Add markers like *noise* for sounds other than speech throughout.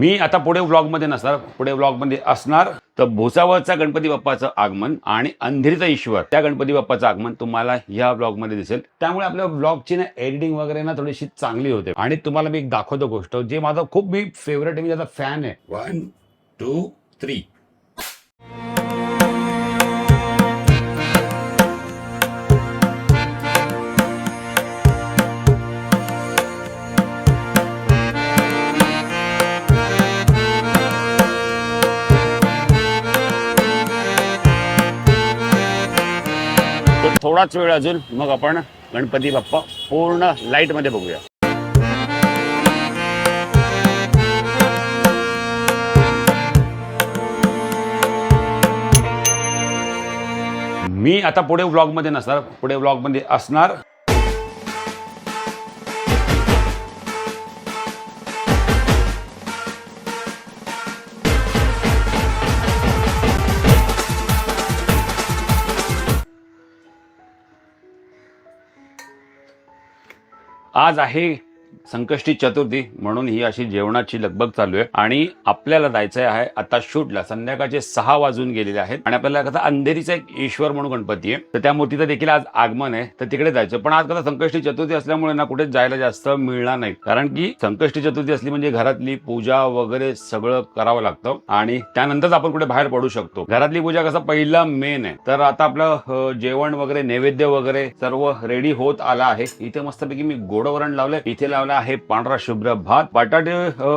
मी आता पुढे व्लॉगमध्ये नसणार पुढे व्लॉगमध्ये असणार. तर भुसावळचा गणपती बाप्पाचं आगमन आणि अंधेरीचा ईश्वर त्या गणपती बाप्पाचं आगमन तुम्हाला या ब्लॉगमध्ये दिसेल. त्यामुळे आपल्या ब्लॉगची ना एडिटिंग वगैरे ना थोडीशी चांगली होते. आणि तुम्हाला मी एक दाखवतो गोष्ट जे माझं खूप मी फेवरेट मी त्याचा फॅन आहे. वन टू थ्री थोडाच वेळ अजून मग आपण गणपती बाप्पा पूर्ण लाईटमध्ये बघूया. मी आता पुढे व्लॉगमध्ये नसणार पुढे व्लॉगमध्ये असणार. आज आहे संकष्टी चतुर्थी म्हणून ही अशी जेवणाची लगबग चालू आहे. आणि आपल्याला जायचं आहे आता शूटला. संध्याकाळचे सहा वाजून गेलेले आहेत. आणि आपल्याला कसं अंधेरीचा एक ईश्वर म्हणून गणपती आहे. तर त्या मूर्तीचं देखील आज आगमन आहे. तर तिकडे जायचं. पण आज कसं संकष्टी चतुर्थी असल्यामुळे ना कुठे जायला जास्त मिळणार नाही. कारण की संकष्टी चतुर्थी असली म्हणजे घरातली पूजा वगैरे सगळं करावं लागतं. आणि त्यानंतरच आपण कुठे बाहेर पडू शकतो. घरातली पूजा कसं पहिला मेन आहे. तर आता आपलं जेवण वगैरे नैवेद्य वगैरे सर्व रेडी होत आला आहे. इथे मस्तपैकी मी गोडवरण लावलंय. इथे लावला आहे पांढरा शुभ्र भात. बटाटे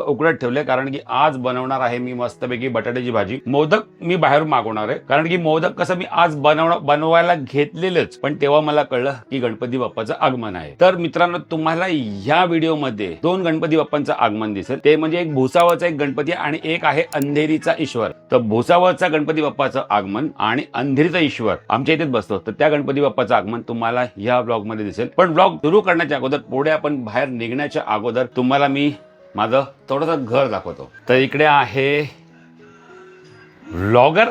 उकडत ठेवले कारण की आज बनवणार आहे मी मस्तपैकी बटाट्याची भाजी. मोदक मी बाहेरून मागवणार आहे कारण की मोदक कसं मी आज बनवणार बनवायला घेतलेलंच. पण तेव्हा मला कळलं की गणपती बाप्पाचं आगमन आहे. तर मित्रांनो तुम्हाला या व्हिडिओमध्ये दोन गणपती बाप्पांचं आगमन दिसेल. ते म्हणजे एक भुसावळचा एक गणपती आणि एक आहे अंधेरीचा ईश्वर. तर भुसावळचा गणपती बाप्पाचं आगमन आणि अंधेरीचा ईश्वर आमच्या इथेच बसतो. तर त्या गणपती बाप्पाचं आगमन तुम्हाला या ब्लॉगमध्ये दिसेल. पण ब्लॉग सुरू करण्याच्या अगोदर पुढे आपण बाहेर निघण्याच्या अगोदर तुम्हाला मी माझं थोडंसं घर दाखवतो. तर इकडे आहे व्लॉगर.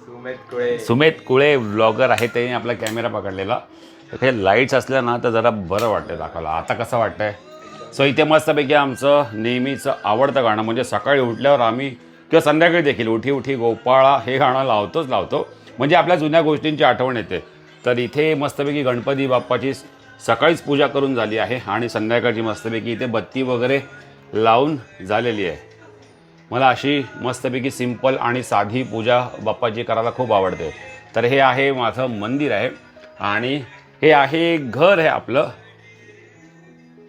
सुमेत कुळे. सुमेत कुळे व्लॉगर आहे त्यांनी आपला कॅमेरा पकडलेला. हे लाईट्स असल्या ना तर जरा बरं वाटतंय दाखवायला. आता कसं वाटतंय? सो इथे मस्तपैकी आमचं नेहमीचं आवडतं गाणं म्हणजे सकाळी उठल्यावर आम्ही किंवा संध्याकाळी देखील उठी उठी गोपाळा हे गाणं लावतोच लावतो. म्हणजे आपल्या जुन्या गोष्टींची आठवण येते. तर इथे मस्तपैकी गणपती बाप्पाची सकाळीच पूजा करून झाली आहे आणि संध्याकाळची मस्तपैकी इथे बत्ती वगैरे लावून झालेली आहे. मला अशी मस्तपैकी सिंपल आणि साधी पूजा बाप्पाची करायला खूप आवडते. तर हे आहे माझं मंदिर आहे आणि हे आहे घर आहे आपलं.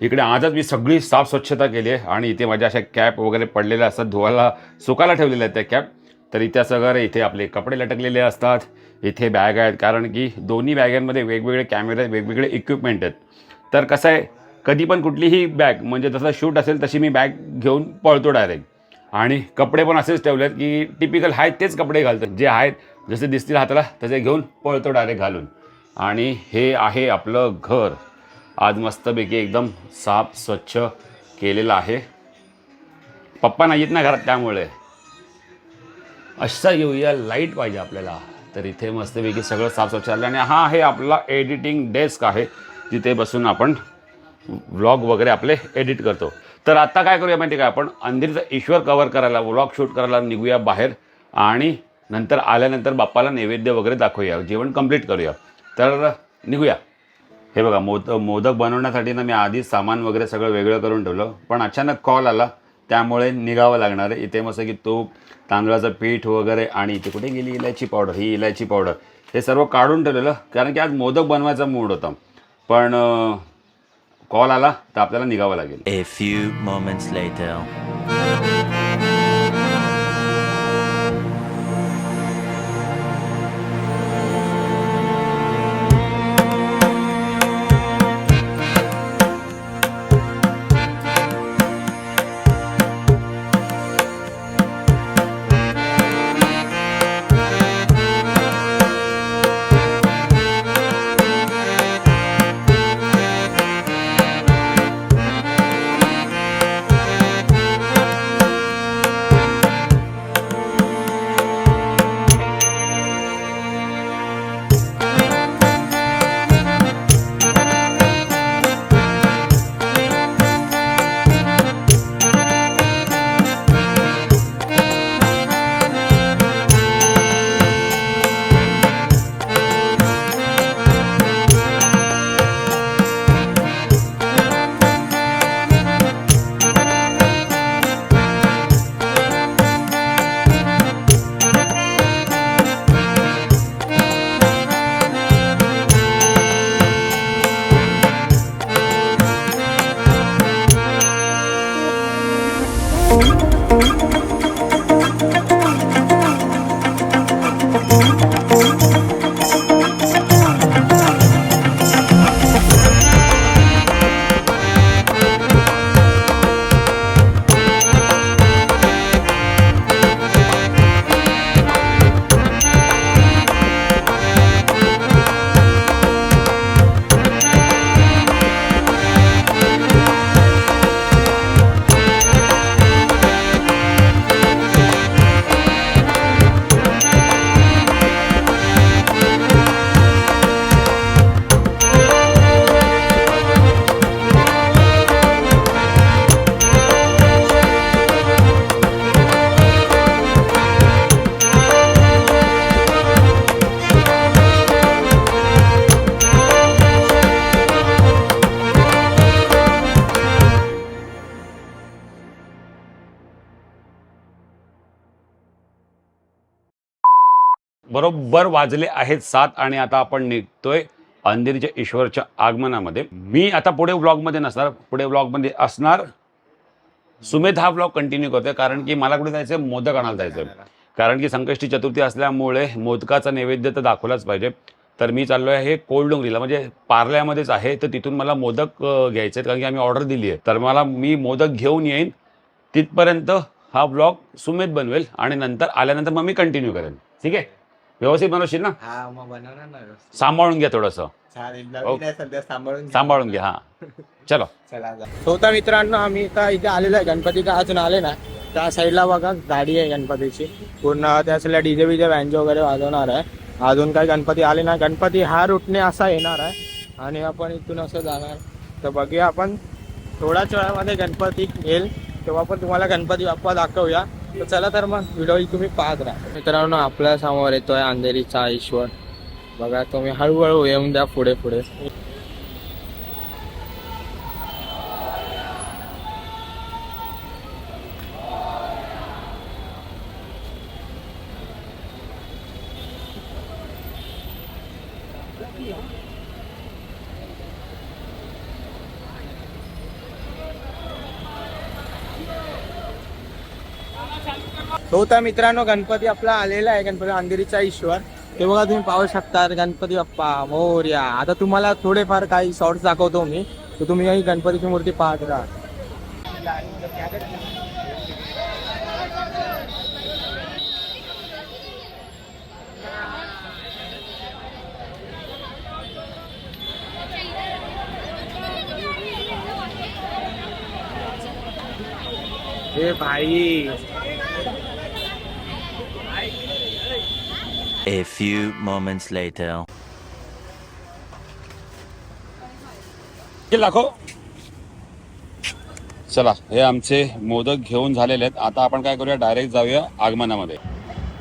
इकडे आजच मी सगळी साफ स्वच्छता केली आहे आणि इथे माझ्या अशा कॅप वगैरे पडलेल्या असतात धुवायला सुकायला ठेवलेल्या आहेत त्या कॅप. तर इथे असं घर इथे आपले कपडे लटकलेले असतात. इथे बॅग आहेत. कारण की दोन्ही बॅगांमध्ये वेगवेगळे कॅमेरे वेगवेगळे इक्विपमेंट आहेत. तर कसं आहे कधी पण कुठलीही बॅग म्हणजे जसं शूट असेल तशी मी बॅग घेऊन पळतो डायरेक्ट. आणि कपडे पण असेच ठेवलेत की टिपिकल आहेत तेच कपडे घालतात जे आहेत जसे दिसतील हाताला तसे घेऊन पळतो डायरेक्ट घालून. आणि हे आहे आपलं घर. आज मस्तपैकी एकदम साफ स्वच्छ केलेलं आहे. पप्पा नाही आहेत ना घरात त्यामुळे. अशा घेऊया लाइट पाहिजे आपल्याला. तर इथे मस्तपैकी सगळं साफ स्वच्छ आलं आणि हा आहे आपला एडिटिंग डेस्क आहे. तिथे बसून आपण व्लॉग वगैरे आपले एडिट करतो. तर आत्ता काय करूया माहिती का आपण? अंधेरीचा ईश्वर कवर करायला व्लॉग शूट करायला निघूया बाहेर आणि नंतर आल्यानंतर बाप्पाला नैवेद्य वगैरे दाखवूया. जेवण कंप्लीट करूया. तर निघूया. हे बघा मोद मोदक बनवण्यासाठी ना मी आधीच सामान वगैरे सगळं वेगळं करून ठेवलं. पण अचानक कॉल आला. त्यामुळे निघावं लागणार. आहे इथे मस्त की तूप तांदळाचं पीठ वगैरे आणि इथे कुठे गेली इलायची पावडर? ही इलायची पावडर. हे सर्व काढून ठेवलेलं कारण की आज मोदक बनवायचा मूड होता. पण कॉल आला तर आपल्याला निघावं लागेल. बरोबर वाजले आहेत सात आणि आता आपण निघतोय अंधेरीच्या ईश्वरच्या आगमनामध्ये. मी आता पुढे व्लॉगमध्ये नसणार पुढे व्लॉगमध्ये असणार. सुमेध हा व्लॉग कंटिन्यू करतोय कारण की मला कुठे जायचं मोदक आणायला जायचं कारण की संकष्टी चतुर्थी असल्यामुळे मोदकाचा नैवेद्य तर दाखवलाच पाहिजे. तर मी चाललो आहे कोल्ड डोंगरीला म्हणजे पार्ल्यामध्येच आहे तर तिथून मला मोदक घ्यायचे आहेत कारण की आम्ही ऑर्डर दिली आहे. तर मला मी मोदक घेऊन येईन. तिथपर्यंत हा ब्लॉग सुमेध बनवेल आणि नंतर आल्यानंतर मग मी कंटिन्यू करेन. ठीक आहे? व्यवस्थित बनवशील ना हा मग बनवणार ना व्यवस्थित. सांभाळून घ्या थोडंसं. चालेल ओके. नवीन आहे सध्या सांभाळून घ्या. सांभाळून घ्या हां. चलो. *laughs* चला जा. स्वतः मित्रांनो आम्ही इथं इथे आलेलो आहे. गणपतीचा अजून आले ना त्या साईडला बघा गाडी आहे गणपतीची. पूर्ण त्या साईडला डीजे बीजे बँजो वगैरे वाजवणार आहे. अजून काही गणपती आले ना गणपती हा रूटने असा येणार आहे. आणि आपण इथून असं जाणार. तर बघूया आपण. थोड्याच वेळामध्ये गणपती येईल. तेव्हा पण तुम्हाला गणपती बाप्पा दाखवूया. तर चला तर मग व्हिडिओ तुम्ही पाहत राहा. मित्रांनो आपल्यासमोर येतोय अंधेरीचा ईश्वर. बघा तुम्ही हळूहळू येऊन द्या पुढे पुढे. आता मित्रांनो गणपती आपला आलेला आहे गणपती अंधेरीचा ईश्वर. ते बघा तुम्ही पाहू शकता गणपती बाप्पा मोर्या. आता तुम्हाला थोडेफार काही शॉर्ट्स दाखवतो मी. तर तुम्ही काही गणपतीची मूर्ती पाहत राहा. हे भाई. A few moments later. हे दाखव चला हे आमचे मोदक घेऊन झालेले आहेत. आता आपण काय करूया? डायरेक्ट जाऊया आगमनामध्ये.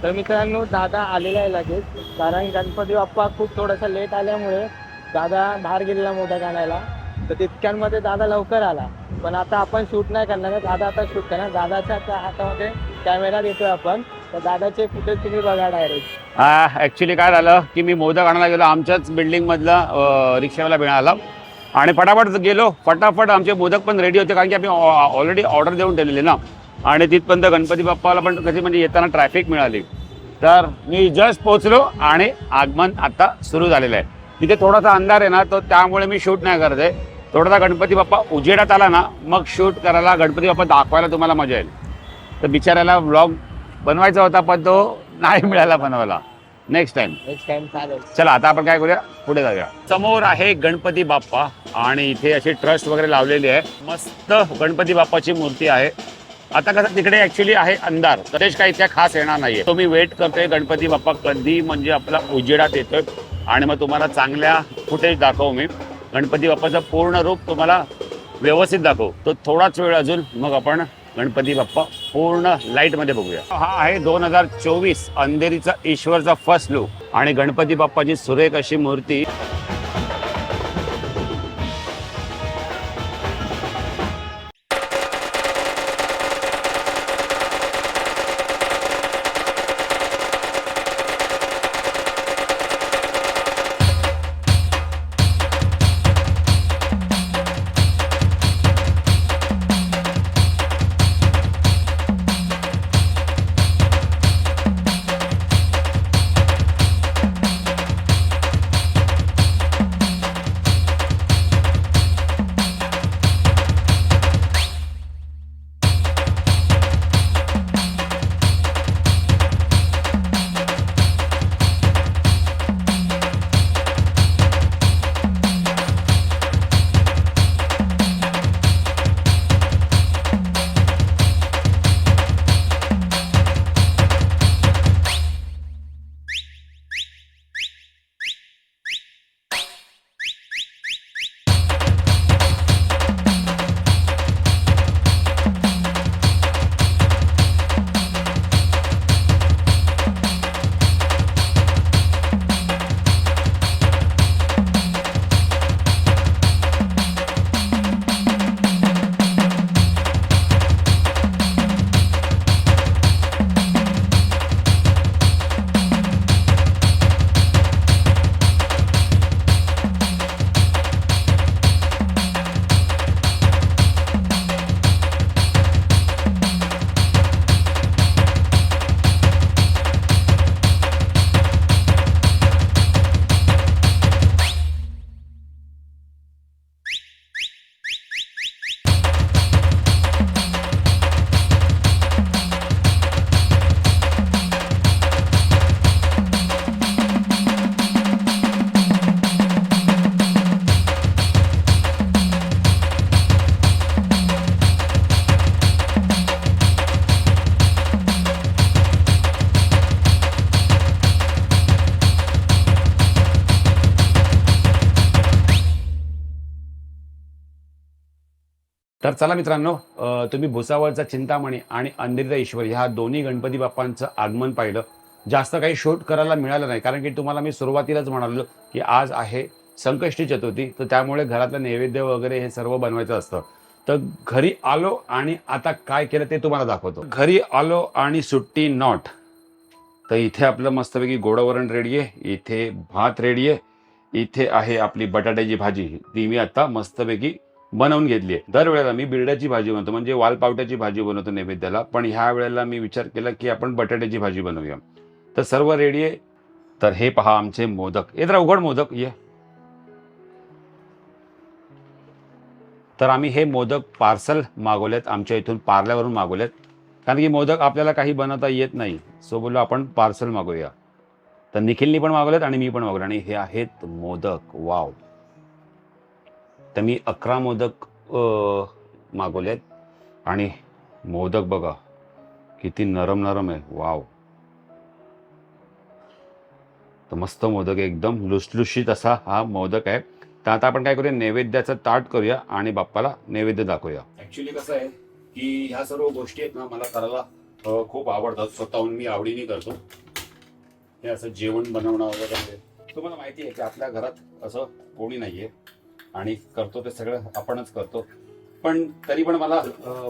तर मित्रांनो दादा आलेला आहे लगेच. कारण गणपती बाप्पा खूप थोडासा लेट आल्यामुळे दादा बाहेर गेलेला मोदक आणायला. तर तितक्यांमध्ये दादा लवकर आला. पण आता आपण शूट नाही करणार. दादा आता शूट करणार. दादाच्या हातामध्ये कॅमेरा देतोय आपण. तर दादाचे फुटेज तुम्ही बघा डायरेक्ट हा ॲक्च्युली काय झालं की मी मोदक आणायला गेलो आमच्याच बिल्डिंगमधला रिक्षावाला मिळाला. आणि फटाफट गेलो फटाफट आमचे मोदक पण रेडी होते कारण की आम्ही ऑलरेडी ऑर्डर देऊन ठेवलेली ना. आणि तिथपर्यंत गणपती बाप्पाला पण कधी म्हणजे येताना ट्रॅफिक मिळाली. तर मी जस्ट पोहोचलो आणि आगमन आता सुरू झालेलं आहे. तिथे थोडासा अंधार आहे ना तो त्यामुळे मी शूट नाही करत आहे. थोडासा गणपती बाप्पा उजेडात आला ना मग शूट करायला गणपती बाप्पा दाखवायला तुम्हाला मजा येईल. तर बिचाऱ्याला व्लॉग बनवायचा होता पण तो नाही मिळाला बनवायला. नेक्स्ट टाइम नेक्स्ट टाइम चालेल. चला आता आपण काय करूया? पुढे जाऊया. समोर आहे गणपती बाप्पा आणि इथे अशी ट्रस्ट वगैरे लावलेली आहे. मस्त गणपती बाप्पाची मूर्ती आहे. आता कसं तिकडे ऍक्च्युली आहे अंधार. तेच काही त्या खास येणार नाहीये. तो मी वेट करतोय गणपती बाप्पा कधी म्हणजे आपला उजेडात येतोय. आणि मग तुम्हाला चांगल्या फुटेज दाखवू मी. गणपती बाप्पाचं पूर्ण रूप तुम्हाला व्यवस्थित दाखवू. तो थोडाच वेळ अजून मग आपण गणपती बाप्पा पूर्ण लाईटमध्ये बघूया. हा आहे दोन हजार चोवीस अंधेरीचा ईश्वरचा फर्स्ट लुक आणि गणपती बाप्पाची सुरेख अशी मूर्ती चला मित्रांनो तुम्ही भुसावळचा चिंतामणी आणि अंधेरीचा ईश्वर ह्या दोन्ही गणपती बाप्पांचं आगमन पाहिलं. जास्त काही शोध करायला मिळालं नाही कारण की तुम्हाला मी सुरुवातीलाच म्हणालो की आज आहे संकष्टी चतुर्थी तर त्यामुळे घरातलं नैवेद्य वगैरे हे सर्व बनवायचं असतं. तर घरी आलो आणि आता काय केलं ते तुम्हाला दाखवतो. घरी आलो आणि सुट्टी नॉट तर इथे आपलं मस्तपैकी गोडवरण रेडी आहे इथे भात रेडी आहे इथे आहे आपली बटाट्याची भाजी ती मी आता मस्तपैकी बनवून घेतली आहे. दरवेळेला मी बिरड्याची भाजी बनवतो म्हणजे वालपावट्याची भाजी बनवतो नैवेद्याला. पण ह्या वेळेला मी विचार केला की आपण बटाट्याची भाजी बनवूया. तर सर्व रेडी आहे. तर हे पहा आमचे मोदक. ये तर उघड मोदक. ये. तर आम्ही हे मोदक पार्सल मागवलेत. आमच्या इथून पार्ल्यावरून मागवलेत. कारण की मोदक आपल्याला काही बनवता येत नाही. सो बोललो आपण पार्सल मागवूया. तर निखिलनी पण मागवलेत आणि मी पण मागवले आणि हे आहेत मोदक. वाव तर मी अकरा मोदक मागवले मागवलेत. आणि मोदक बघा किती नरम नरम आहे वाव. तर मस्त मोदक एकदम लुसलुशीत असा हा मोदक आहे. तर आता आपण काय करूया? नैवेद्याचं ताट करूया आणि बाप्पाला नैवेद्य दाखवूया. ऍक्च्युली कसं आहे की ह्या सर्व गोष्टी आहेत ना मला करायला खूप आवडतात. स्वतःहून मी आवडीने करतो. हे असं जेवण बनवणं वगैरे तुम्हाला माहिती आहे की आपल्या घरात असं कोणी नाहीये. आणि करतो ते सगळं आपणच करतो. पण तरी पण मला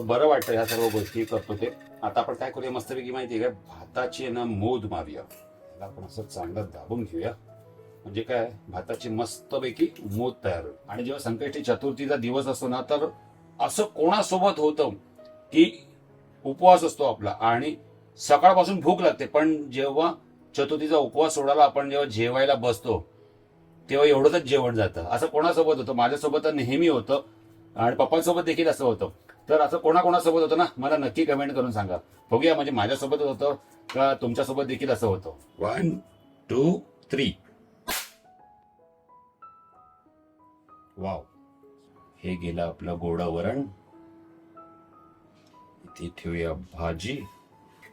बरं वाटतं ह्या सर्व गोष्टी करतो ते. आता आपण काय करूया? मस्तपैकी माहिती आहे का? भाताची आहे ना मोद मारूया. याला आपण असं चांगलं दाबून घेऊया. म्हणजे काय? भाताची मस्तपैकी मोद तयार होईल. आणि जेव्हा संकष्टी चतुर्थीचा दिवस असतो ना तर असं कोणासोबत होतं की उपवास असतो आपला. आणि सकाळपासून भूक लागते. पण जेव्हा चतुर्थीचा उपवास सोडायला आपण जेव्हा जेवायला बसतो तेव्हा एवढंच जेवण जातं. असं कोणासोबत होतं? माझ्यासोबत नेहमी होतं. आणि पप्पांसोबत देखील असं होतं. तर असं कोणाकोणासोबत होतं ना? मला नक्की कमेंट करून सांगा. बघूया म्हणजे माझ्यासोबत होतं का तुमच्यासोबत देखील असं होतं? वन टू थ्री वाव हे गेलं आपलं गोडा वरण इथे ठेवूया भाजी.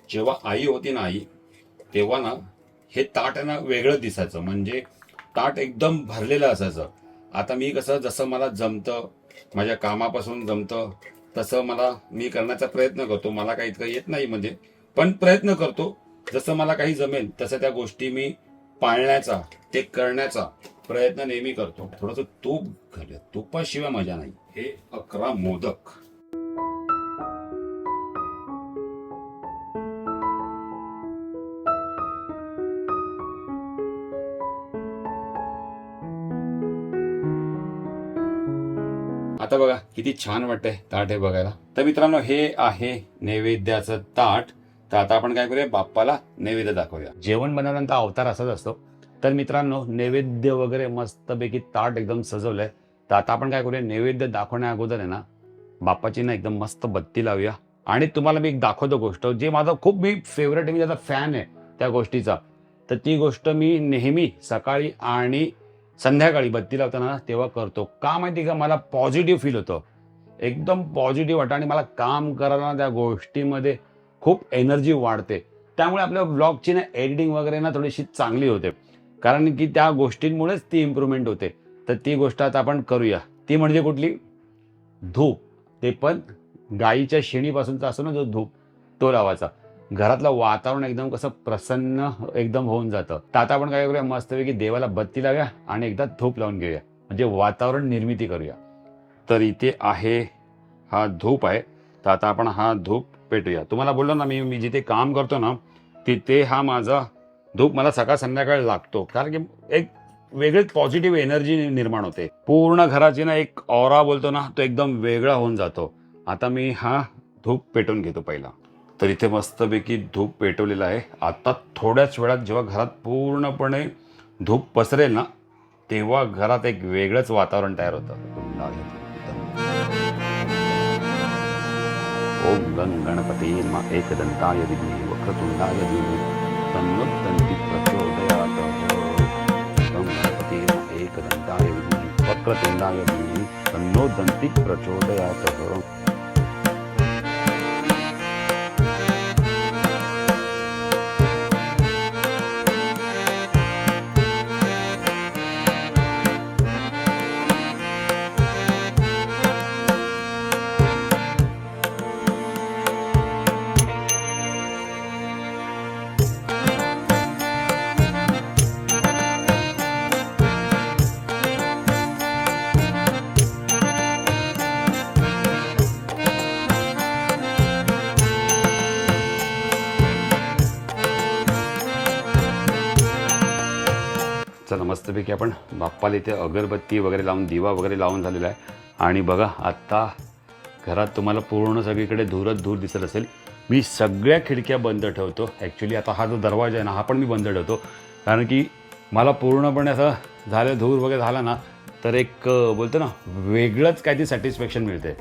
जेव्हा आई होती ना आई तेव्हा ना हे ताट ना वेगळं दिसायचं. म्हणजे ताट एकदम भरलेलं असायचं. आता मी कसं जसं मला जमतं माझ्या कामापासून जमतं तसं मला मी करण्याचा प्रयत्न करतो. मला काही इतकं येत नाही म्हणजे. पण प्रयत्न करतो. जसं मला काही जमेल तसं त्या गोष्टी मी पाळण्याचा ते करण्याचा प्रयत्न नेहमी करतो. थोडस तूप घालूया तुपाशिवाय मजा नाही. हे अकरा मोदक. किती छान वाटतंय ताट हे बघायला. तर मित्रांनो हे आहे नैवेद्याचं ताट. तर आता आपण काय करूया? बाप्पाला नैवेद्य दाखवूया. जेवण बनवल्यानंतर अवतार असाच असतो. तर मित्रांनो नैवेद्य वगैरे मस्तपैकी ताट एकदम सजवलंय. तर आता आपण काय करूया? नैवेद्य दाखवण्या अगोदर आहे ना बाप्पाची ना एकदम मस्त बत्ती लावूया. आणि तुम्हाला मी एक दाखवतो गोष्ट जे माझं खूप मी फेवरेट मी त्याचा फॅन आहे त्या गोष्टीचा. तर ती गोष्ट मी नेहमी सकाळी आणि संध्याकाळी बत्ती लावताना तेव्हा करतो. का माहिती का? मला पॉझिटिव्ह फील होतं. एकदम पॉझिटिव्ह वाटतं आणि मला काम करायला त्या गोष्टीमध्ये खूप एनर्जी वाढते. त्यामुळे आपल्या ब्लॉगची ना एडिटिंग वगैरे ना थोडीशी चांगली होते. कारण की त्या गोष्टींमुळेच ती इम्प्रूव्हमेंट होते. तर ती गोष्ट आता आपण करूया. ती म्हणजे कुठली? धूप. ते पण गाईच्या शेणीपासूनचा असतो ना जो धूप तो लावायचा. घरातलं वातावरण एकदम कसं प्रसन्न एकदम होऊन जातं. तर आता आपण काय करूया मस्तपैकी देवाला बत्ती लावूया आणि एकदा धूप लावून घेऊया. म्हणजे वातावरण निर्मिती करूया. तर इथे आहे हा धूप आहे. तर आता आपण हा धूप पेटूया. तुम्हाला बोललो ना मी मी जिथे काम करतो ना तिथे हा माझा धूप मला सकाळ संध्याकाळ लागतो. कारण की एक वेगळीच पॉझिटिव्ह एनर्जी निर्माण होते. पूर्ण घराची ना एक ऑरा बोलतो ना तो एकदम वेगळा होऊन जातो. आता मी हा धूप पेटवून घेतो पहिला. तर इथे मस्तपैकी धूप पेटवलेला आहे. आता थोड्याच वेळात जेव्हा घरात पूर्णपणे धूप पसरेल ना तेव्हा घरात एक वेगळंच वातावरण तयार होतं. ओम गण गणपती मा एकदंताय विद्महे वक्रतुंडाय धीमहि तन्नोदन्ति प्रचोदयात्. ओम गणपती मा एकदंताय विद्महे वक्रतुंडाय धीमहि तन्नोदन्ति प्रचोदयात्. मस्तपैकी आपण बाप्पाला इथे अगरबत्ती वगैरे लावून दिवा वगैरे लावून झालेला आहे. आणि बघा आत्ता घरात तुम्हाला पूर्ण सगळीकडे धूरच धूर दिसत असेल. मी सगळ्या खिडक्या बंद ठेवतो. ॲक्च्युली आता हा जो दरवाजा आहे ना हा पण मी बंद ठेवतो. कारण की मला पूर्णपणे असं झालं धूर वगैरे झाला ना तर एक बोलतो ना वेगळंच काहीतरी सॅटिस्फॅक्शन मिळते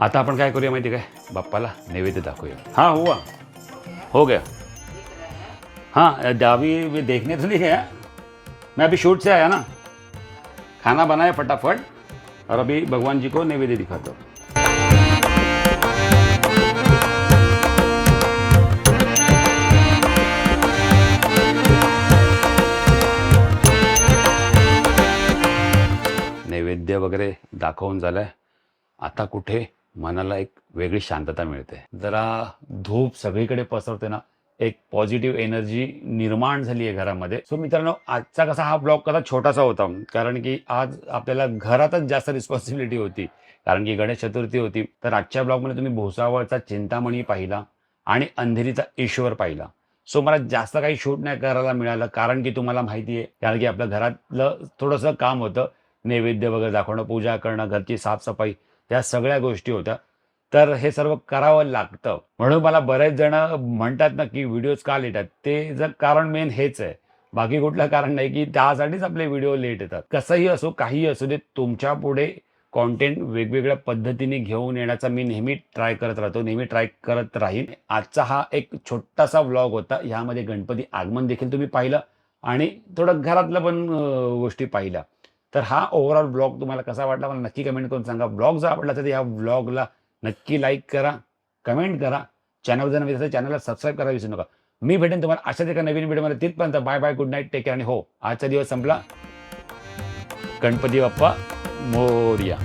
आता आपण काय करूया माहिती काय? बाप्पाला नैवेद्य दाखवूया. हाँ हो हो गया. हाँ अभी भी देखने तो नहीं गया। मैं अभी शूट से आया ना। खाना बनाया फटाफट और अभी भगवान जी को नैवेद्य दिखाता हूँ नैवेद्य वगैरे दाखवून झालंय। आता कुठे मनाला एक वेगळी शांतता मिळते। जरा धूप सगळीकडे पसरते ना एक पॉझिटिव्ह एनर्जी निर्माण झाली आहे घरामध्ये. सो मित्रांनो आजचा कसा हा ब्लॉग कसा छोटासा होता? कारण की आज आपल्याला घरातच जास्त रिस्पॉन्सिबिलिटी होती. कारण की गणेश चतुर्थी होती. तर आजच्या ब्लॉगमध्ये तुम्ही भोसावळचा चिंतामणी पाहिला आणि अंधेरीचा ईश्वर पाहिला. सो मला जास्त काही शूट नाही करायला मिळालं कारण की तुम्हाला माहिती आहे कारण की आपल्या घरातलं थोडंसं काम होतं. नैवेद्य वगैरे दाखवणं पूजा करणं घरची साफसफाई त्या सगळ्या गोष्टी होत्या. तर हे सर्व करावं लागतं. म्हणून मला बरेच जण म्हणतात ना की व्हिडिओज का लेट आहेत ते जर कारण मेन हेच आहे. बाकी कुठलं कारण नाही की त्यासाठीच आपले व्हिडिओ लेट येतात. कसंही असो काहीही असू दे तुमच्यापुढे कॉन्टेंट वेगवेगळ्या पद्धतीने घेऊन येण्याचा मी नेहमी ट्राय करत राहतो नेहमी ट्राय करत राहीन. आजचा हा एक छोटासा व्लॉग होता. ह्यामध्ये गणपती आगमन देखील तुम्ही पाहिलं आणि थोडं घरातलं पण गोष्टी पाहिल्या. तर हा ओव्हरऑल ब्लॉग तुम्हाला कसा वाटला? मला नक्की कमेंट करून सांगा. ब्लॉग जर आवडला तर या ब्लॉगला नक्की लाईक करा कमेंट करा. चॅनल जर नवीन असेल चॅनलला सबस्क्राईब करा विसरू नका. मी भेटेन तुम्हाला अशाच एका नवीन व्हिडिओमध्ये तिथपर्यंत bye bye good night take care आणि हो आजचा दिवस संपला. गणपती बाप्पा मोर्या.